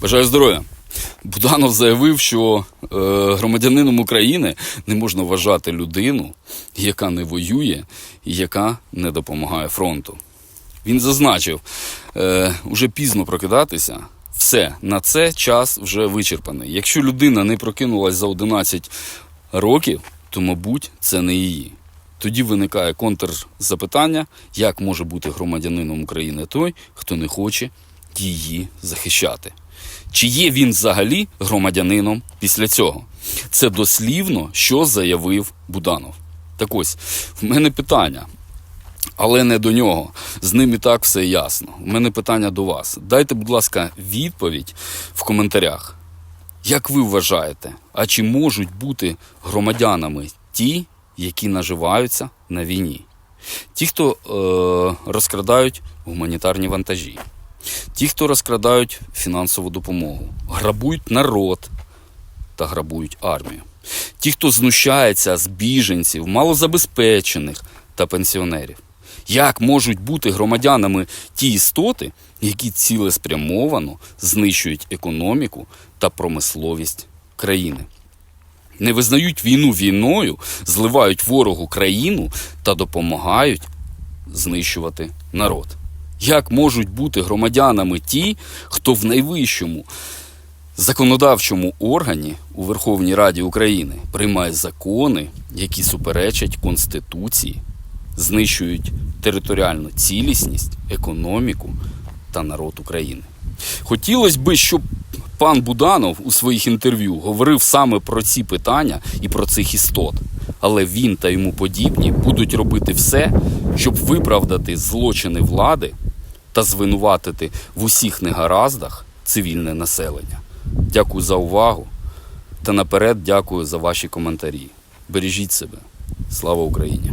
Бажаю здоров'я. Буданов заявив, що е, громадянином України не можна вважати людину, яка не воює і яка не допомагає фронту. Він зазначив, е, уже пізно прокидатися. Все, на це час вже вичерпаний. Якщо людина не прокинулась за 11 років, то, мабуть, це не її. Тоді виникає контрзапитання, як може бути громадянином України той, хто не хоче її захищати. Чи є він взагалі громадянином після цього? Це дослівно, що заявив Буданов. Так ось, в мене питання, але не до нього. З ним і так все ясно. У мене питання до вас. Дайте, будь ласка, відповідь в коментарях. Як ви вважаєте, а чи можуть бути громадянами ті, які наживаються на війні? Ті, хто е, розкрадають гуманітарні вантажі, ті, хто розкрадають фінансову допомогу, грабують народ та грабують армію. Ті, хто знущається з біженців, малозабезпечених та пенсіонерів. Як можуть бути громадянами ті істоти, які цілеспрямовано знищують економіку та промисловість країни? Не визнають війну війною, зливають ворогу країну та допомагають знищувати народ. Як можуть бути громадянами ті, хто в найвищому законодавчому органі у Верховній Раді України приймає закони, які суперечать Конституції, знищують територіальну цілісність, економіку та народ України? Хотілося б, щоб пан Буданов у своїх інтерв'ю говорив саме про ці питання і про цих істот. Але він та йому подібні будуть робити все, щоб виправдати злочини влади та звинуватити в усіх негараздах цивільне населення. Дякую за увагу та наперед дякую за ваші коментарі. Бережіть себе. Слава Україні!